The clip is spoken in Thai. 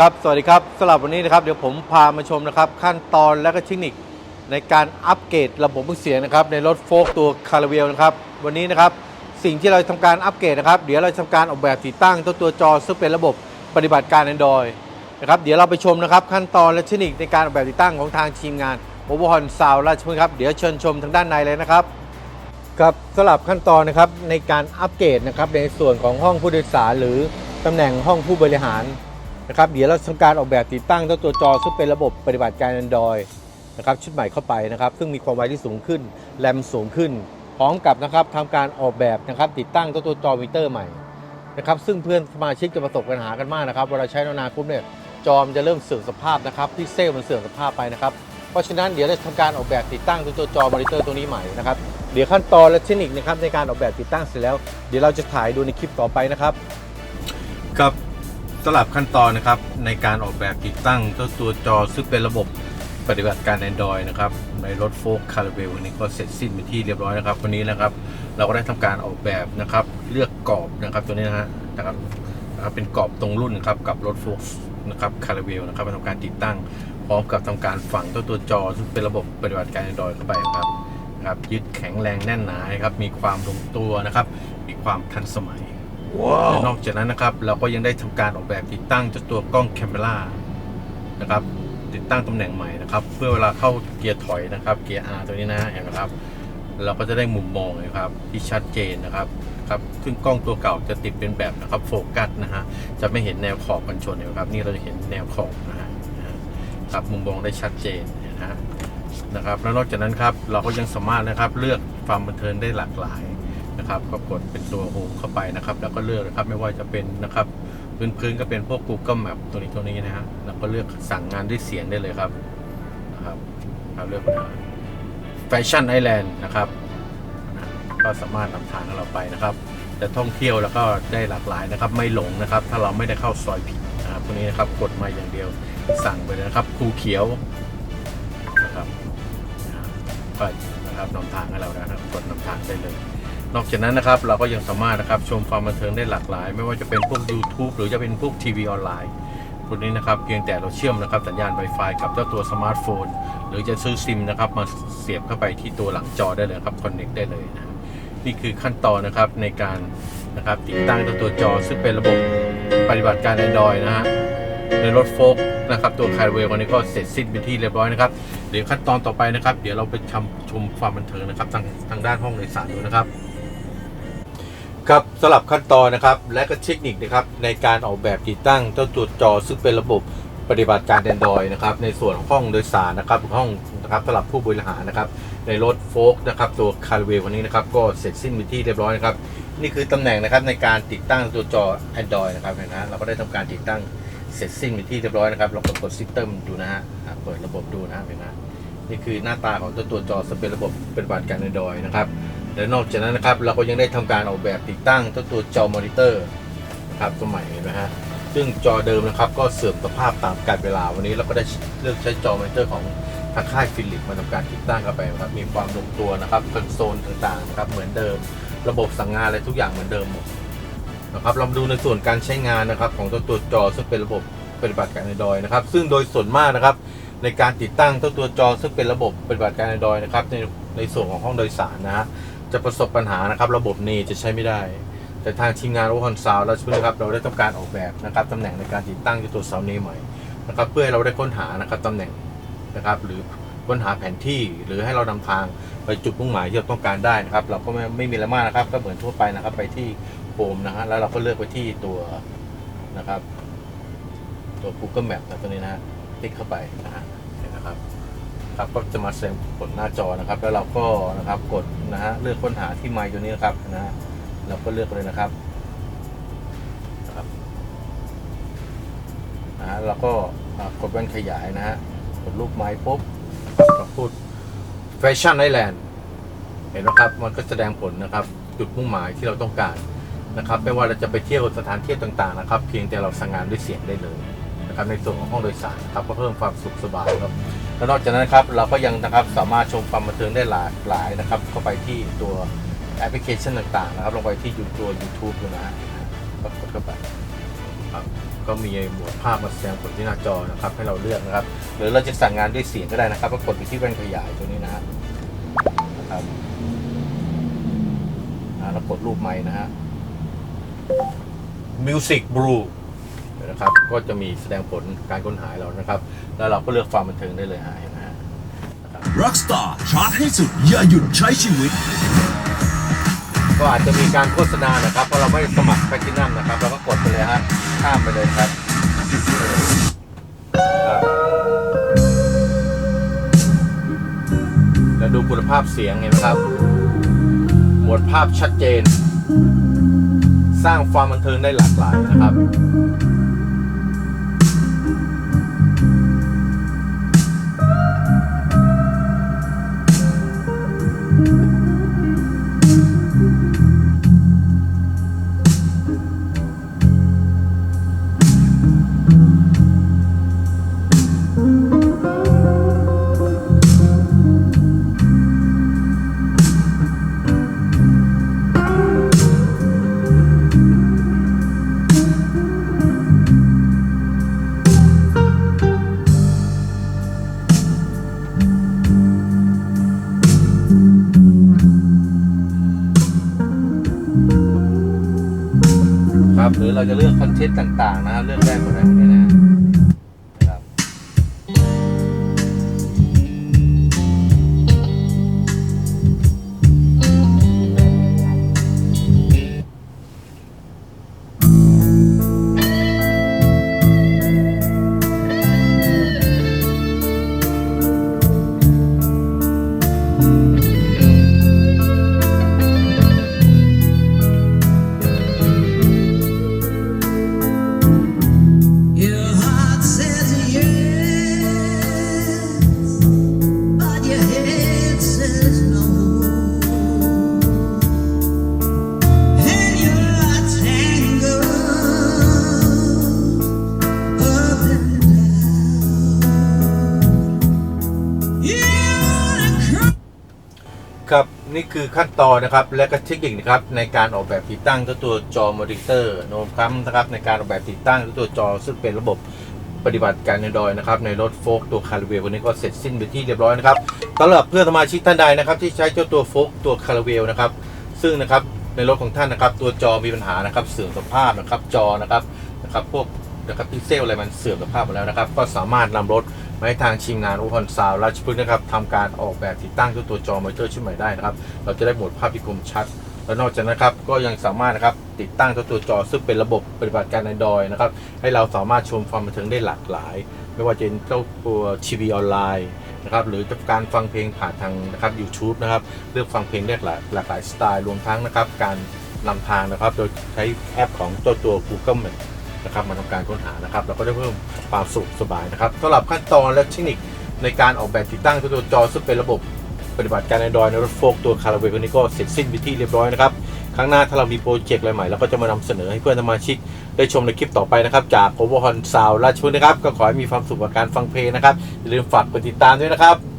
ครับสวัสดีครับสำหรับวันนี้นะครับเดี๋ยวผมพามาชมนะครับขั้นตอนและก็เทคนิคในการอัปเกรดระบบเสียงนะครับในรถโฟล์กตัวคาราเวลนะครับวันนี้นะครับสิ่งที่เราทำการอัปเกรดนะครับเดี๋ยวเราทำการออกแบบติดตั้งตัวตัวจอซึ่งเป็นระบบปฏิบัติการ Android นะครับเดี๋ยวเราไปชมนะครับขั้นตอนและเทคนิคในการออกแบบติดตั้งของทางทีมงานโมบฮอนซาวราชพฤกษ์ครับเดี๋ยวเชิญชมทางด้านในเลยนะครับครับสำหรับขั้นตอนนะครับในการอัปเกรดนะครับในส่วนของห้องผู้โดยสารหรือตำแหน่งห้องผู้บริหาร นะครับเดี๋ยวเราทำการออกแบบติดตั้งเจ้าตัวจอซึ่งเป็นระบบปฏิบัติการ Android นะครับชุดใหม่เข้าไปนะครับซึ่งมีความไวที่สูงขึ้นแรมสูงขึ้น พร้อมกับนะครับทำการออกแบบนะครับติดตั้งเจ้าตัวจอมิเตอร์ใหม่นะครับซึ่งเพื่อนสมาชิกจะประสบปัญหากันมากนะครับเวลาใช้นานๆปุ๊บเนี่ยจอมจะเริ่มเสื่อมสภาพนะครับพิกเซลมันเสื่อมสภาพไปนะครับเพราะฉะนั้นเดี๋ยวเราทำการออกแบบติดตั้งตัวตัวจอมอนิเตอร์ตัวนี้ใหม่นะครับเดี๋ยวขั้นตอนและเทคนิคนะครับในการออกแบบติดตั้งเสร็จแล้ว เดี๋ยวเราจะถ่ายดูในคลิปต่อไปนะครับครับ สลับขั้นตอนนะครับในการออกแบบติดตั้งเจ้าตัวจอซึ่งเป็นระบบปฏิบัติการ Android นะครับในรถโฟล์คาร์เวลวันนี้ก็เสร็จสิ้นไปนที่เรียบร้อยนะครับวันนี้นะครับเราก็ได้ทำการออกแบบนะครับเลือกกรอบนะครับตัวนี้นะฮะนะครับนะครับเป็นกรอบตรงรุ่นนะครับกับรถโฟล์นะครับคาร์เวลนะครับมาทำการติดตั้ง พร้อมกับทำการฝังตัวตัวจอซึ่งเป็นระบบปฏิบัติการ Android เข้าไปครับนะครับยึดแข็งแรงแน่นหนาครับมีความลงตัวนะครับมีความทันสมัย และนอกจากนั้นนะครับ เราก็ยังได้ทำการออกแบบติดตั้งเจ้าตัวกล้องแคมเมรานะครับติดตั้งตำแหน่งใหม่นะครับ เพื่อเวลาเข้าเกียร์ถอยนะครับเกียร์ R ตัวนี้นะเห็นไหมครับ เราก็จะได้มุมมองนะครับที่ชัดเจนนะครับครับซึ่งกล้องตัวเก่าจะติดเป็นแบบนะครับโฟกัสนะฮะจะไม่เห็นแนวขอบกันชนนะครับ นี่เราจะเห็นแนวขอบนะฮะครับมุมมองได้ชัดเจนนะฮะนะครับแล้วนอกจากนั้นครับเราก็ยังสามารถนะครับเลือกความบันเทิงได้หลากหลาย นะครับก็กดเป็นตัวโฮมเข้าไปนะครับ แล้วก็เลือกนะครับไม่ว่าจะเป็นนะครับพื้นพื้นๆก็เป็นพวก Google Map ตัวนี้ตัวนี้นะฮะแล้วก็เลือกสั่งงานด้วยเสียงได้เลยครับนะครับเราเลือกแฟชั่นไอแลนด์นะครับก็สามารถนำทางเราไปนะครับจะท่องเที่ยวแล้วก็ได้หลากหลายนะครับ ไม่หลงนะครับ ถ้าเราไม่ได้เข้าซอยผิดนะครับตัวนี้นะครับกดมาอย่างเดียวสั่งไปเลยนะครับภูเขียวนะครับก็นะครับนำทางให้เรานะครับกดนำทางได้เลย นอกจากนั้นนะครับเราก็ยังสามารถนะครับชมความบันเทิงได้หลากหลาย ไม่ว่าจะเป็นพวก YouTube หรือจะเป็นพวกทีวีออนไลน์พวกนี้นะครับเพียงแต่เราเชื่อมนะครับสัญญาณ Wi-Fi กับเจ้าตัวสมาร์ทโฟน หรือจะซื้อซิมนะครับมาเสียบเข้าไปที่ตัวหลังจอได้เลยครับคอนเน็กได้เลยนะนี่คือขั้นตอนนะครับในการนะครับติดตั้งเจ้าตัวจอ ซึ่งเป็นระบบปฏิบัติการ Android นะฮะในรถโฟล์กนะครับตัวคาร์เวลวันนี้ก็เสร็จสิ้นเป็นที่เรียบร้อยนะครับเดี๋ยวขั้นตอนต่อไปนะครับ เดี๋ยวเราไปชมชมความบันเทิงนะครับทางทางด้านห้องโดยสารดูนะครับ ครับสลับขั้นตอนนะครับและก็เทคนิคนะครับในการออกแบบติดตั้งเจ้าตัวจอซึ่งเป็นระบบปฏิบัติการ Android นะครับในส่วนของห้องโดยสารนะครับห้องนะครับสำหรับผู้บริหารนะครับในรถโฟล์กนะครับตัวคาร์เวลวันนี้นะครับก็เสร็จสิ้นเป็นที่เรียบร้อยนะครับนี่คือตำแหน่งนะครับในการติดตั้งตัวจอ Android นะครับเห็นนะเราก็ได้ทำการติดตั้งเสร็จสิ้นเป็นที่เรียบร้อยนะครับเราก็กด System ดูนะฮะเปิดระบบดูนะฮะเห็นนะนี่คือหน้าตาของตัวตัวจอสเป็นระบบเป็นบัติการ Android นะครับ และนอกจากนั้นนะครับเราก็ยังได้ทำการออกแบบติดตั้งตัวตัวจอมอนิเตอร์นะครับตัวใหม่เห็นไหมฮะซึ่งจอเดิมนะครับก็เสื่อมสภาพตามกาลเวลาวันนี้เราก็ได้เลือกใช้จอมอนิเตอร์ของทางค่ายฟิลิปมาทำการติดตั้งเข้าไปนะครับมีความลงตัวนะครับคอนโซลต่างๆนะครับเหมือนเดิม ระบบสั่งงานอะไรทุกอย่างเหมือนเดิมหมดนะครับเรามาดูในส่วนการใช้งานนะครับของตัวตัวจอซึ่งเป็นระบบปฏิบัติการ Android นะครับ ซึ่งโดยส่วนมากนะครับ ในการติดตั้งเจ้าตัวจอซึ่งเป็นระบบปฏิบัติการ Android นะครับในในส่วนของห้องโดยสารนะฮะ จะประสบปัญหานะครับ ระบบนี้จะใช้ไม่ได้ แต่ทางทีมงานโอคอนซาวและช่วยนะครับเราได้ทำการออกแบบนะครับตำแหน่งในการติดตั้งตัวเสานี้ใหม่นะครับ เพื่อให้เราได้ค้นหานะครับตำแหน่งนะครับ หรือค้นหาแผนที่หรือให้เรานำทางไปจุดมุ่งหมายที่เราต้องการได้นะครับ เราก็ไม่ไม่มีอะไรมากนะครับ ก็เหมือนทั่วไปนะครับ ไปที่โฮมนะฮะแล้วเราก็เลือกไปที่ตัวนะครับ ตัว Google Map นะตัวนี้นะคลิกเข้าไปนะฮะนะครับ ครับก็จะมาแสดงผลหน้าจอนะครับ แล้วเราก็นะครับกดนะฮะเลือกค้นหาที่ไมค์ตัวนี้นะครับนะฮะเราก็เลือกเลยนะครับนะฮะเราก็กดแว่นขยายนะฮะกดรูปไม้ปุ๊บเราพูด Fashion Island เห็นไหมครับมันก็แสดงผลนะครับ จุดมุ่งหมายที่เราต้องการนะครับ ไม่ว่าเราจะไปเที่ยวสถานที่ต่างๆนะครับ เพียงแต่เราสั่งงานด้วยเสียงได้เลยนะครับในส่วนของห้องโดยสารนะครับก็เพิ่มความสุขสบายครับ แล้วนอกจากนั้นครับเราก็ยังนะครับสามารถชมความบันเทิงได้หลากหลายนะครับเข้าไปที่ตัวแอปพลิเคชันต่างๆนะครับลงไปที่ยูตัว YouTube ดูนะฮะก็กดเข้าไปครับก็มีหมวดภาพมาแสดงผลที่หน้าจอนะครับให้เราเลือกนะครับ หรือเราจะสั่งงานด้วยเสียงก็ได้นะครับก็กดไปที่แว่นขยายตัวนี้นะนะครับแล้วกดรูปไม้นะฮะ Music Blue นะครับก็จะมีแสดงผลการค้นหาเรานะครับ แล้วเราก็เลือกความบันเทิงได้เลยฮะเห็นไหมฮะ Rockstar ชาร์จให้สุดอย่าหยุดใช้ชีวิต ก็อาจจะมีการโฆษณานะครับ เพราะเราไม่ได้สมัครแพลตินัมนะครับ เราก็กดไปเลยฮะข้ามไปเลยครับครับแล้วดูคุณภาพเสียงเห็นไหมครับหมวดภาพชัดเจน สร้างความบันเทิงได้หลากหลายนะครับ รือเราจะเลือกคอนเทนต์ต่างๆนะฮะเลือกได้หมดเลย ครับนี่คือขั้นตอนนะครับและก็เทคนิคนะครับในการออกแบบติดตั้งเจ้าตัวจอมอนิเตอร์โน้มค้ำนะครับในการออกแบบติดตั้งเจ้าตัวจอซึ่งเป็นระบบปฏิบัติการ Android นะครับในรถโฟกตัวคาร์เวลวันนี้ก็เสร็จสิ้นไปที่เรียบร้อยนะครับสำหรับเพื่อนสมาชิกท่านใดนะครับที่ใช้เจ้าตัวโฟกตัวคาร์เวลนะครับซึ่งนะครับในรถของท่านนะครับตัวจอมีปัญหานะครับเสื่อมสภาพนะครับจอนะครับนะครับพวกนะครับพิกเซลอะไรมันเสื่อมสภาพหมดแล้วนะครับก็สามารถนำรถ มาให้ทางทีมงานอุปกรณ์ซาวราชพฤกษ์นะครับทำการออกแบบติดตั้งตัวจอมอนิเตอร์ชุดใหม่ได้นะครับ เราจะได้โหมดภาพที่คมชัด และนอกจากนั้นนะครับก็ยังสามารถนะครับติดตั้งตัวจอซึ่งเป็นระบบปฏิบัติการ Android นะครับให้เราสามารถชมความบันเทิงได้หลากหลาย ไม่ว่าจะเป็นเจ้าตัวทีวีออนไลน์นะครับหรือจะการฟังเพลงผ่านทางนะครับ YouTube นะครับเลือกฟังเพลงได้หลากหลากหลายสไตล์รวมทั้งนะครับการนำทางนะครับ โดยใช้แอปของเจ้าตัว Google Map นะครับมาทำการค้นหานะครับเราก็ได้เพิ่มความสุขสบายนะครับสำหรับขั้นตอนและเทคนิคในการออกแบบติดตั้งตัวจอซึ่งเป็นระบบปฏิบัติการ Android ในรถโฟกตัวคาราเวลนี้ก็เสร็จสิ้นไปที่เรียบร้อยนะครับครั้งหน้าถ้าเรามีโปรเจกต์อะไรใหม่เราก็จะมานำเสนอให้เพื่อนสมาชิกได้ชมในคลิปต่อไปนะครับ จากโอเวอร์ฮอนซาวราชพฤกษ์นะครับ ก็ขอให้มีความสุขกับการฟังเพลงนะครับอย่าลืมฝากกดติดตามด้วยนะครับ